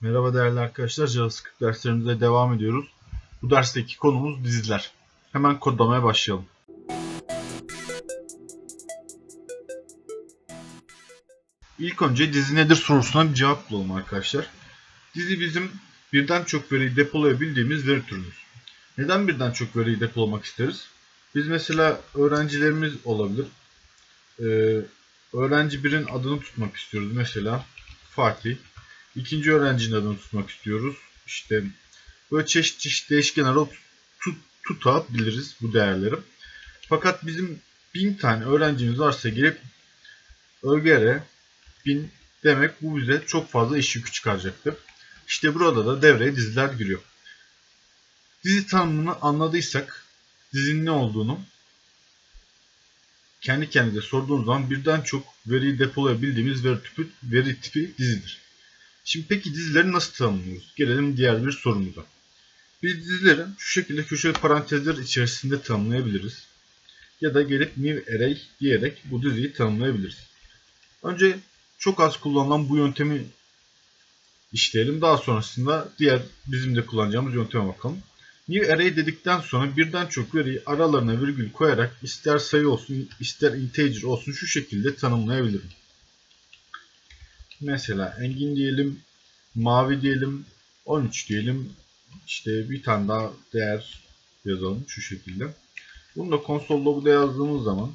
Merhaba değerli arkadaşlar. JavaScript derslerimize devam ediyoruz. Bu dersteki konumuz diziler. Hemen kodlamaya başlayalım. İlk önce dizi nedir sorusuna bir cevap bulalım arkadaşlar. Dizi bizim birden çok veriyi depolayabildiğimiz veri türümüz. Neden birden çok veriyi depolamak isteriz? Biz mesela öğrencilerimiz olabilir. Ee, öğrenci birin adını tutmak istiyoruz. Mesela Fatih. İkinci öğrencinin adını tutmak istiyoruz. İşte böyle çeşit çeşit değişken tut, tutabiliriz bu değerleri. Fakat bizim bin tane öğrencimiz varsa gelip ögere bin demek bu bize çok fazla iş yükü çıkaracaktır. İşte burada da devreye diziler giriyor. Dizi tanımını anladıysak dizinin ne olduğunu kendi kendine sorduğumuz zaman birden çok veriyi depolayabildiğimiz veri tipi, veri tipi dizidir. Şimdi peki dizileri nasıl tanımlıyoruz? Gelelim diğer bir sorumuza. Biz dizileri şu şekilde köşeli parantezler içerisinde tanımlayabiliriz. Ya da gelip new array diyerek bu diziyi tanımlayabiliriz. Önce çok az kullanılan bu yöntemi işleyelim. Daha sonrasında diğer bizim de kullanacağımız yönteme bakalım. New array dedikten sonra birden çok veriyi aralarına virgül koyarak ister sayı olsun ister integer olsun şu şekilde tanımlayabilirim. Mesela Engin diyelim, mavi diyelim, 13 diyelim. İşte bir tane daha değer yazalım şu şekilde. Bunu da console log'da yazdığımız zaman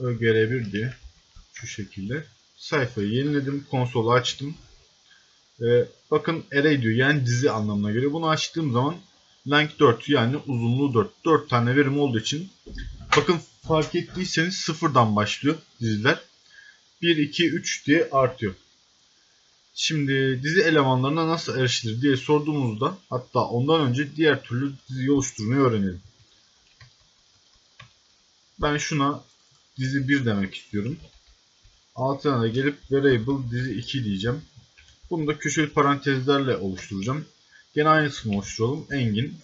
ögr1 diye şu şekilde sayfayı yeniledim, konsolu açtım. Ee, bakın array diyor yani dizi anlamına geliyor. Bunu açtığım zaman length 4 yani uzunluğu 4. 4 tane verim olduğu için bakın fark ettiyseniz sıfırdan başlıyor diziler. 1, 2, 3 diye artıyor. Şimdi dizi elemanlarına nasıl erişilir diye sorduğumuzda hatta ondan önce diğer türlü diziyi oluşturmayı öğrenelim. Ben şuna dizi 1 demek istiyorum. Altına da gelip variable dizi 2 diyeceğim. Bunu da köşeli parantezlerle oluşturacağım. Gene aynısını oluşturalım. Engin.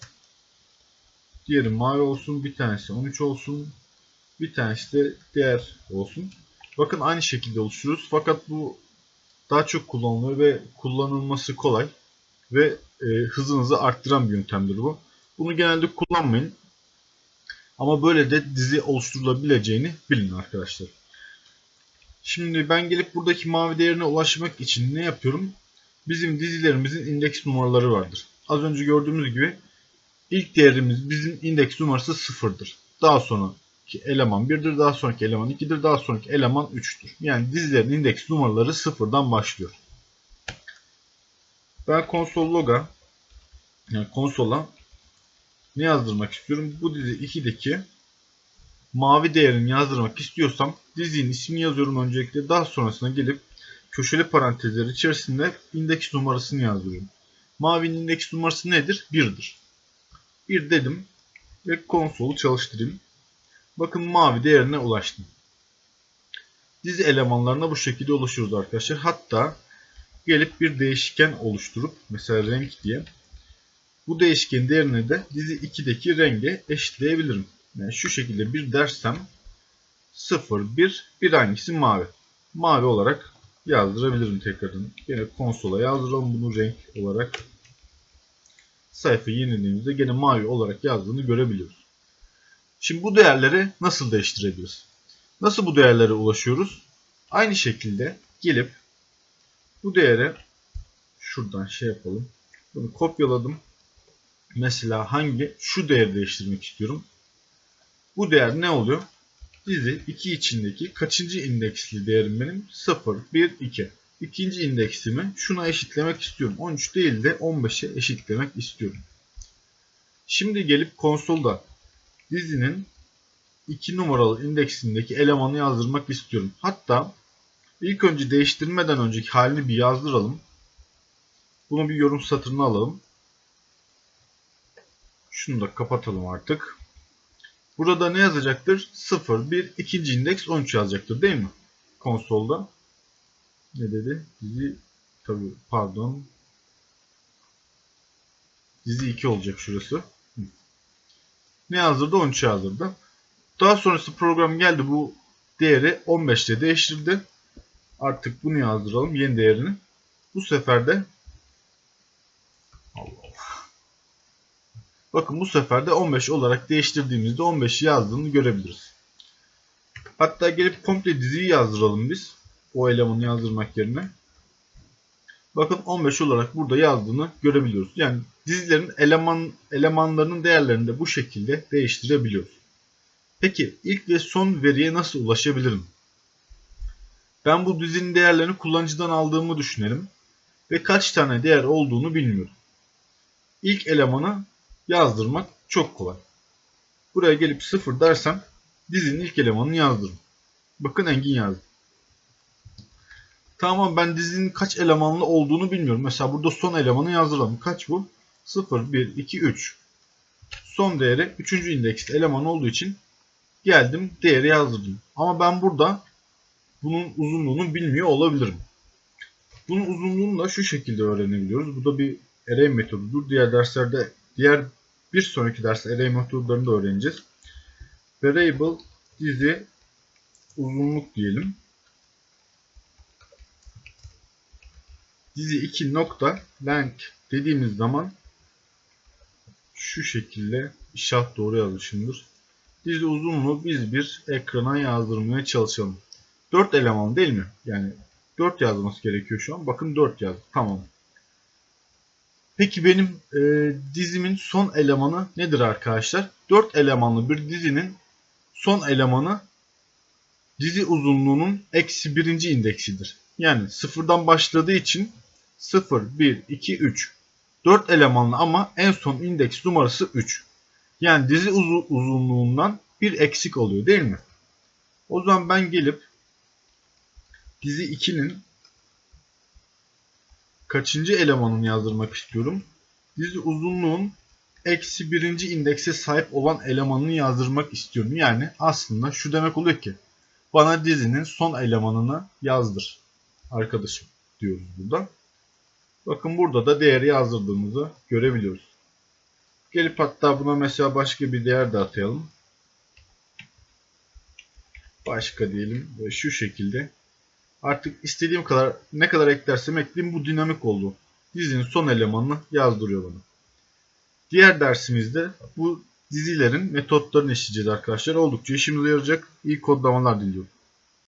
Diğeri mavi olsun. Bir tanesi 13 olsun. Bir tanesi de diğer olsun. Bakın aynı şekilde oluşturuyoruz. Fakat bu daha çok kullanılıyor ve kullanılması kolay. Ve e, hızınızı arttıran bir yöntemdir bu. Bunu genelde kullanmayın. Ama böyle de dizi oluşturulabileceğini bilin arkadaşlar. Şimdi ben gelip buradaki mavi değerine ulaşmak için ne yapıyorum? Bizim dizilerimizin indeks numaraları vardır. Az önce gördüğümüz gibi ilk değerimiz bizim indeks numarası sıfırdır. Daha sonraki eleman 1'dir, daha sonraki eleman 2'dir, daha sonraki eleman 3'tür. Yani dizilerin indeks numaraları sıfırdan başlıyor. Ben konsol loga yani konsola ne yazdırmak istiyorum? Bu dizi 2'deki mavi değerini yazdırmak istiyorsam dizinin ismini yazıyorum öncelikle. Daha sonrasında gelip köşeli parantezler içerisinde indeks numarasını yazıyorum. Mavinin indeks numarası nedir? 1'dir. 1 dedim ve konsolu çalıştırayım. Bakın mavi değerine ulaştım. Dizi elemanlarına bu şekilde oluşuyoruz arkadaşlar. Hatta gelip bir değişken oluşturup mesela renk diye bu değişken değerini de dizi 2'deki renge eşitleyebilirim. Yani şu şekilde bir dersem 0, 1, bir hangisi mavi. Mavi olarak yazdırabilirim tekrardan. Yine konsola yazdıralım bunu renk olarak. Sayfayı yenilediğimizde gene mavi olarak yazdığını görebiliyoruz. Şimdi bu değerleri nasıl değiştirebiliriz? Nasıl bu değerlere ulaşıyoruz? Aynı şekilde gelip bu değere şuradan şey yapalım. Bunu kopyaladım. Mesela hangi şu değeri değiştirmek istiyorum. Bu değer ne oluyor? Dizi 2 içindeki kaçıncı indeksli değerim benim? 0, 1, 2. İkinci indeksimi şuna eşitlemek istiyorum. 13 değil de 15'e eşitlemek istiyorum. Şimdi gelip konsolda dizinin 2 numaralı indeksindeki elemanı yazdırmak istiyorum. Hatta ilk önce değiştirmeden önceki halini bir yazdıralım. Bunu bir yorum satırına alalım. Şunu da kapatalım artık. Burada ne yazacaktır? 0, 1, ikinci indeks 13 yazacaktır değil mi? Konsolda. Ne dedi? Dizi tabi pardon. Dizi 2 olacak şurası. Ne yazdırdı? 13 yazdırdı. Daha sonrası program geldi bu değeri 15'te değiştirdi. Artık bunu yazdıralım yeni değerini. Bu sefer de Allah Allah. Bakın bu sefer de 15 olarak değiştirdiğimizde 15'i yazdığını görebiliriz. Hatta gelip komple diziyi yazdıralım biz. O elemanı yazdırmak yerine. Bakın 15 olarak burada yazdığını görebiliyoruz. Yani dizilerin eleman elemanlarının değerlerini de bu şekilde değiştirebiliyoruz. Peki ilk ve son veriye nasıl ulaşabilirim? Ben bu dizinin değerlerini kullanıcıdan aldığımı düşünelim ve kaç tane değer olduğunu bilmiyorum. İlk elemanı yazdırmak çok kolay. Buraya gelip 0 dersem dizinin ilk elemanını yazdırırım. Bakın Engin yazdı. Tamam ben dizinin kaç elemanlı olduğunu bilmiyorum. Mesela burada son elemanı yazdıralım. Kaç bu? 0, 1, 2, 3. Son değeri 3. indekste eleman olduğu için geldim değeri yazdırdım. Ama ben burada bunun uzunluğunu bilmiyor olabilirim. Bunun uzunluğunu da şu şekilde öğrenebiliyoruz. Bu da bir array metodudur. Diğer derslerde, diğer bir sonraki derste array metodlarını da öğreneceğiz. Variable dizi uzunluk diyelim. Dizi 2 nokta length dediğimiz zaman şu şekilde inşaat doğru yazmışımdır. Dizi uzunluğu biz bir ekrana yazdırmaya çalışalım. 4 eleman değil mi? Yani 4 yazması gerekiyor şu an. Bakın 4 yazdı. Tamam. Peki benim e, dizimin son elemanı nedir arkadaşlar? 4 elemanlı bir dizinin son elemanı dizi uzunluğunun eksi birinci indeksidir. Yani sıfırdan başladığı için 0, 1, 2, 3. 4 elemanlı ama en son indeks numarası 3. Yani dizi uz uzunluğundan bir eksik oluyor değil mi? O zaman ben gelip dizi 2'nin kaçıncı elemanını yazdırmak istiyorum? Dizi uzunluğun eksi birinci indekse sahip olan elemanını yazdırmak istiyorum. Yani aslında şu demek oluyor ki bana dizinin son elemanını yazdır arkadaşım diyoruz burada. Bakın burada da değeri yazdırdığımızı görebiliyoruz. Gelip hatta buna mesela başka bir değer de atayalım. Başka diyelim şu şekilde. Artık istediğim kadar ne kadar eklersem ekleyeyim bu dinamik oldu. Dizinin son elemanını yazdırıyor bana. Diğer dersimizde bu dizilerin metotlarını işleyeceğiz arkadaşlar. Oldukça işimize yarayacak iyi kodlamalar diliyorum.